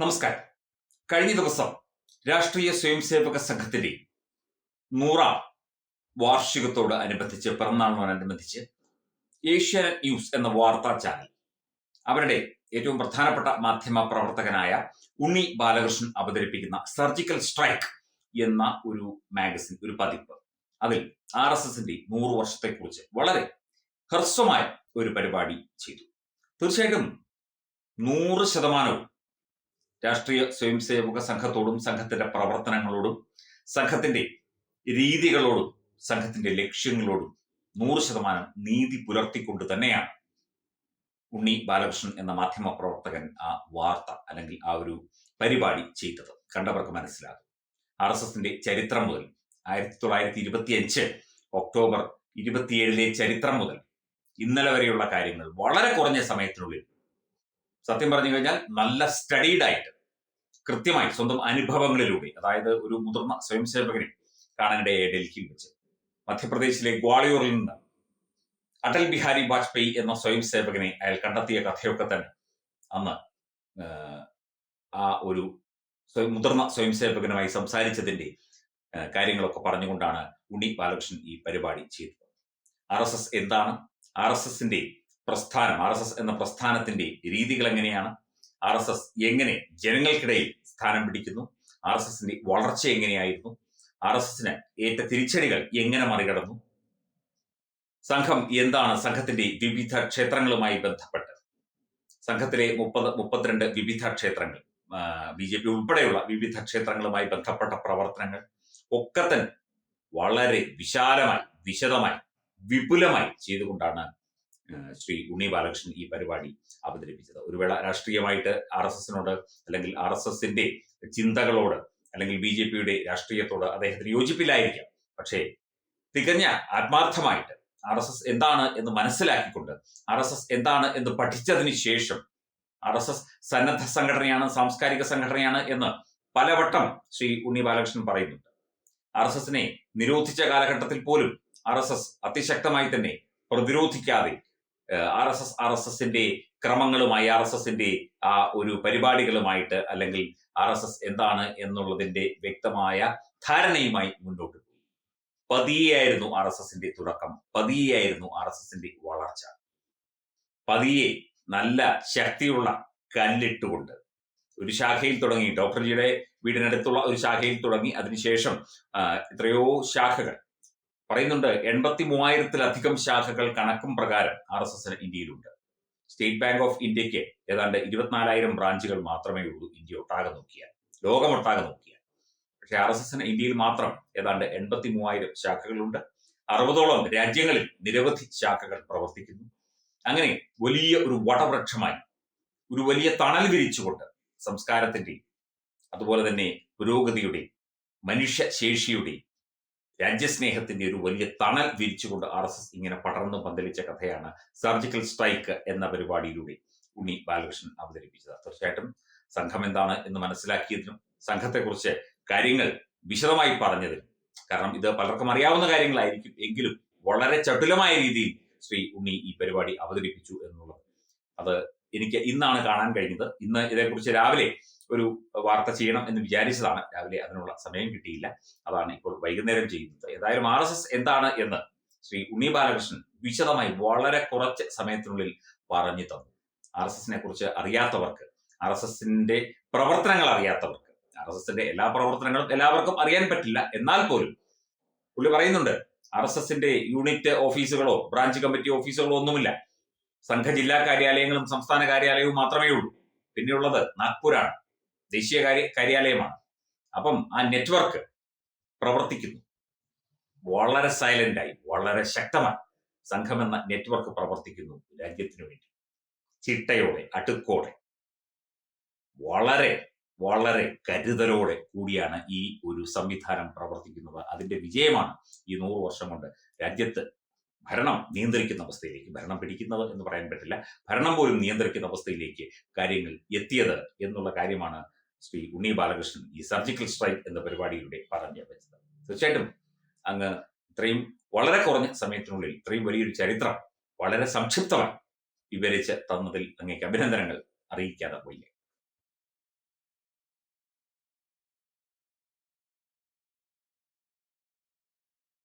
നമസ്കാരം. കഴിഞ്ഞ ദിവസം രാഷ്ട്രീയ സ്വയംസേവക സംഘത്തിന്റെ നൂറാം വാർഷികത്തോട് അനുബന്ധിച്ച് പിറന്നാളിനോടനുബന്ധിച്ച് ഏഷ്യ ന്യൂസ് എന്ന വാർത്താ ചാനൽ അവരുടെ ഏറ്റവും പ്രധാനപ്പെട്ട മാധ്യമ പ്രവർത്തകനായ ഉണ്ണി ബാലകൃഷ്ണൻ അവതരിപ്പിക്കുന്ന സർജിക്കൽ സ്ട്രൈക്ക് എന്ന ഒരു മാഗസിൻ ഒരു പതിപ്പ്. അതിൽ ആർ എസ് എസിന്റെ നൂറ് വർഷത്തെക്കുറിച്ച് വളരെ ഹ്രസ്വമായ ഒരു പരിപാടി ചെയ്തു. തീർച്ചയായിട്ടും നൂറ് ശതമാനവും രാഷ്ട്രീയ സ്വയംസേവക സംഘത്തോടും സംഘത്തിന്റെ പ്രവർത്തനങ്ങളോടും സംഘത്തിന്റെ രീതികളോടും സംഘത്തിന്റെ ലക്ഷ്യങ്ങളോടും നൂറ് ശതമാനം നീതി പുലർത്തിക്കൊണ്ട് തന്നെയാണ് ഉണ്ണി ബാലകൃഷ്ണൻ എന്ന മാധ്യമ പ്രവർത്തകൻ ആ വാർത്ത അല്ലെങ്കിൽ ആ ഒരു പരിപാടി ചെയ്തത്. കണ്ടവർക്ക് മനസ്സിലാകും. ആർ എസ് എസിന്റെ ചരിത്രം മുതൽ ആയിരത്തി തൊള്ളായിരത്തി ഇരുപത്തി അഞ്ച് ഒക്ടോബർ ഇരുപത്തിയേഴിലെ ചരിത്രം മുതൽ ഇന്നലെ വരെയുള്ള കാര്യങ്ങൾ വളരെ കുറഞ്ഞ സമയത്തിനുള്ളിൽ സത്യം പറഞ്ഞു കഴിഞ്ഞാൽ നല്ല സ്റ്റഡീഡ് ആയിട്ട് കൃത്യമായി സ്വന്തം അനുഭവങ്ങളിലൂടെ അതായത് ഒരു മുതിർന്ന സ്വയംസേവകനെ കാണാനിടയായ ഡൽഹിയിൽ വെച്ച്. മധ്യപ്രദേശിലെ ഗ്വാളിയോറിൽ നിന്ന് അടൽ ബിഹാരി വാജ്പേയി എന്ന സ്വയംസേവകനെ അയാൾ കണ്ടെത്തിയ കഥയൊക്കെ തന്നെ അന്ന് ആ ഒരു സ്വയം- മുതിർന്ന സംസാരിച്ചതിന്റെ കാര്യങ്ങളൊക്കെ പറഞ്ഞുകൊണ്ടാണ് ഉണ്ണി ബാലകൃഷ്ണൻ ഈ പരിപാടി ചെയ്തത്. ആർ എന്താണ്? ആർ എസ് എസിന്റെ പ്രസ്ഥാനം ആർ എസ് എസ് എന്ന പ്രസ്ഥാനത്തിന്റെ രീതികൾ എങ്ങനെയാണ് ആർ എസ് എസ് എങ്ങനെ ജനങ്ങൾക്കിടയിൽ സ്ഥാനം പിടിക്കുന്നു? ആർ എസ് എസിന്റെ വളർച്ച എങ്ങനെയായിരുന്നു? ആർ എസ് എസിന് ഏറ്റ തിരിച്ചടികൾ എങ്ങനെ മറികടന്നു? സംഘം എന്താണ് സംഘത്തിന്റെ വിവിധ ക്ഷേത്രങ്ങളുമായി ബന്ധപ്പെട്ട്? സംഘത്തിലെ മുപ്പത് മുപ്പത്തിരണ്ട് വിവിധ ക്ഷേത്രങ്ങൾ ബി ജെ പി ഉൾപ്പെടെയുള്ള വിവിധ ക്ഷേത്രങ്ങളുമായി ബന്ധപ്പെട്ട പ്രവർത്തനങ്ങൾ ഒക്കെ തന്നെ വളരെ വിശാലമായി വിശദമായി വിപുലമായി ചെയ്തുകൊണ്ടാണ് ശ്രീ ഉണ്ണി ബാലകൃഷ്ണൻ ഈ പരിപാടി അവതരിപ്പിച്ചത്. ഒരു വേള രാഷ്ട്രീയമായിട്ട് ആർ എസ് എസിനോട് അല്ലെങ്കിൽ ആർ എസ് എസിന്റെ ചിന്തകളോട് അല്ലെങ്കിൽ ബി ജെ പിയുടെ രാഷ്ട്രീയത്തോട് അദ്ദേഹത്തിന് യോജിപ്പില്ലായിരിക്കാം. പക്ഷേ തികഞ്ഞ ആത്മാർത്ഥമായിട്ട് ആർ എസ് എസ് എന്താണ് എന്ന് മനസ്സിലാക്കിക്കൊണ്ട് ആർ എസ് എസ് എന്താണ് എന്ന് പഠിച്ചതിന് ശേഷം ആർ എസ് എസ് സന്നദ്ധ സംഘടനയാണ് സാംസ്കാരിക സംഘടനയാണ് എന്ന് പലവട്ടം ശ്രീ ഉണ്ണി ബാലകൃഷ്ണൻ പറയുന്നുണ്ട്. ആർ എസ് എസിനെ നിരോധിച്ച കാലഘട്ടത്തിൽ പോലും ആർ എസ് എസ് അതിശക്തമായി തന്നെ പ്രതിരോധിക്കാതെ R S S R S എസിന്റെ ക്രമങ്ങളുമായി ആർ എസ് എസിന്റെ ആ ഒരു പരിപാടികളുമായിട്ട് അല്ലെങ്കിൽ ആർ എസ് എസ് എന്താണ് എന്നുള്ളതിന്റെ വ്യക്തമായ ധാരണയുമായി മുന്നോട്ട് പോയി. പതിയെയായിരുന്നു ആർ എസ് എസിന്റെ തുടക്കം പതിയെയായിരുന്നു ആർ എസ് എസിന്റെ വളർച്ച. പതിയെ നല്ല ശക്തിയുള്ള കല്ലിട്ടുകൊണ്ട്. ഒരു ശാഖയിൽ തുടങ്ങി ഡോക്ടർ ജിയുടെ വീടിനടുത്തുള്ള ഒരു ശാഖയിൽ തുടങ്ങി. അതിനുശേഷം എത്രയോ ശാഖകൾ പറയുന്നുണ്ട് എൺപത്തി മൂവായിരത്തിലധികം ശാഖകൾ കണക്കും പ്രകാരം ആർ എസ് എസിന് ഇന്ത്യയിലുണ്ട്. സ്റ്റേറ്റ് ബാങ്ക് ഓഫ് ഇന്ത്യയ്ക്ക് ഏതാണ്ട് ഇരുപത്തിനാലായിരം ബ്രാഞ്ചുകൾ മാത്രമേ ഉള്ളൂ ഇന്ത്യ ഒട്ടാകെ നോക്കിയാൽ ലോകമൊട്ടാകെ നോക്കിയാൽ. പക്ഷെ ആർ എസ് എസിന് ഇന്ത്യയിൽ മാത്രം ഏതാണ്ട് എൺപത്തി മൂവായിരം ശാഖകളുണ്ട്. അറുപതോളം രാജ്യങ്ങളിൽ നിരവധി ശാഖകൾ പ്രവർത്തിക്കുന്നു. അങ്ങനെ വലിയ ഒരു വടവൃക്ഷമായി ഒരു വലിയ തണൽ വിരിച്ചുകൊണ്ട് സംസ്കാരത്തിന്റെ അതുപോലെ തന്നെ പുരോഗതിയുടെ മനുഷ്യശേഷിയുടെ രാജ്യസ്നേഹത്തിന്റെ ഒരു വലിയ തണൽ വിരിച്ചുകൊണ്ട് ആർ എസ് എസ് ഇങ്ങനെ പടർന്നു പന്തലിച്ച കഥയാണ് സർജിക്കൽ സ്ട്രൈക്ക് എന്ന പരിപാടിയിലൂടെ ഉണ്ണി ബാലകൃഷ്ണൻ അവതരിപ്പിച്ചത്. തീർച്ചയായിട്ടും സംഘം എന്താണ് എന്ന് മനസ്സിലാക്കിയതിനും സംഘത്തെക്കുറിച്ച് കാര്യങ്ങൾ വിശദമായി പറഞ്ഞതിനും കാരണം ഇത് പലർക്കും അറിയാവുന്ന കാര്യങ്ങളായിരിക്കും എങ്കിലും വളരെ ചടുലമായ രീതിയിൽ ശ്രീ ഉണ്ണി ഈ പരിപാടി അവതരിപ്പിച്ചു എന്നുള്ളത്. അത് എനിക്ക് ഇന്നാണ് കാണാൻ കഴിഞ്ഞത്. ഇന്ന് ഇതേക്കുറിച്ച് രാവിലെ ഒരു വാർത്ത ചെയ്യണം എന്ന് വിചാരിച്ചതാണ്. രാവിലെ അതിനുള്ള സമയം കിട്ടിയില്ല. അതാണ് ഇപ്പോൾ വൈകുന്നേരം ചെയ്യുന്നത്. ഏതായാലും ആർ എന്താണ് എന്ന് ശ്രീ ഉണ്ണി ബാലകൃഷ്ണൻ വിശദമായി വളരെ കുറച്ച് സമയത്തിനുള്ളിൽ പറഞ്ഞു തന്നു. ആർ എസ് എസിനെ കുറിച്ച് അറിയാത്തവർക്ക് ആർ എസ് എസിന്റെ പ്രവർത്തനങ്ങൾ അറിയാത്തവർക്ക് ആർ എസ് എസിന്റെ എല്ലാ പ്രവർത്തനങ്ങളും എല്ലാവർക്കും അറിയാൻ പറ്റില്ല. എന്നാൽ പോലും പുള്ളി പറയുന്നുണ്ട് ആർ എസ് എസിന്റെ യൂണിറ്റ് ഓഫീസുകളോ ബ്രാഞ്ച് കമ്മിറ്റി ഓഫീസുകളോ ഒന്നുമില്ല. സംഘ ജില്ലാ കാര്യാലയങ്ങളും സംസ്ഥാന കാര്യാലയവും മാത്രമേ ഉള്ളൂ. പിന്നെയുള്ളത് നാഗ്പൂരാണ്. ദേശീയ കാര്യ കാര്യാലയമാണ്. അപ്പം ആ നെറ്റ്വർക്ക് പ്രവർത്തിക്കുന്നു. വളരെ സൈലന്റ് ആയി വളരെ ശക്തമായി സംഘം എന്ന നെറ്റ്വർക്ക് പ്രവർത്തിക്കുന്നു രാജ്യത്തിനു വേണ്ടി. ചിട്ടയോടെ അടുക്കോടെ. വളരെ വളരെ കരുതലോടെ കൂടിയാണ് ഈ ഒരു സംവിധാനം പ്രവർത്തിക്കുന്നത്. അതിന്റെ വിജയമാണ് ഈ നൂറ് വർഷം കൊണ്ട് രാജ്യത്ത് ഭരണം നിയന്ത്രിക്കുന്ന അവസ്ഥയിലേക്ക് ഭരണം പിടിക്കുന്നത് എന്ന് പറയാൻ പറ്റില്ല. ഭരണം പോലും നിയന്ത്രിക്കുന്ന അവസ്ഥയിലേക്ക് കാര്യങ്ങൾ എത്തിയത് എന്നുള്ള കാര്യമാണ് ശ്രീ ഉണ്ണി ബാലകൃഷ്ണൻ ഈ സർജിക്കൽ സ്ട്രൈക്ക് എന്ന പരിപാടിയിലൂടെ പറഞ്ഞു വെച്ചത്. തീർച്ചയായിട്ടും അങ്ങ് ഇത്രയും വളരെ കുറഞ്ഞ സമയത്തിനുള്ളിൽ ഇത്രയും വലിയൊരു ചരിത്രം വളരെ സംക്ഷിപ്തമായി വിവരിച്ച് തന്നതിൽ അങ്ങേക്ക് അഭിനന്ദനങ്ങൾ അറിയിക്കാതെ പോയില്ലേ?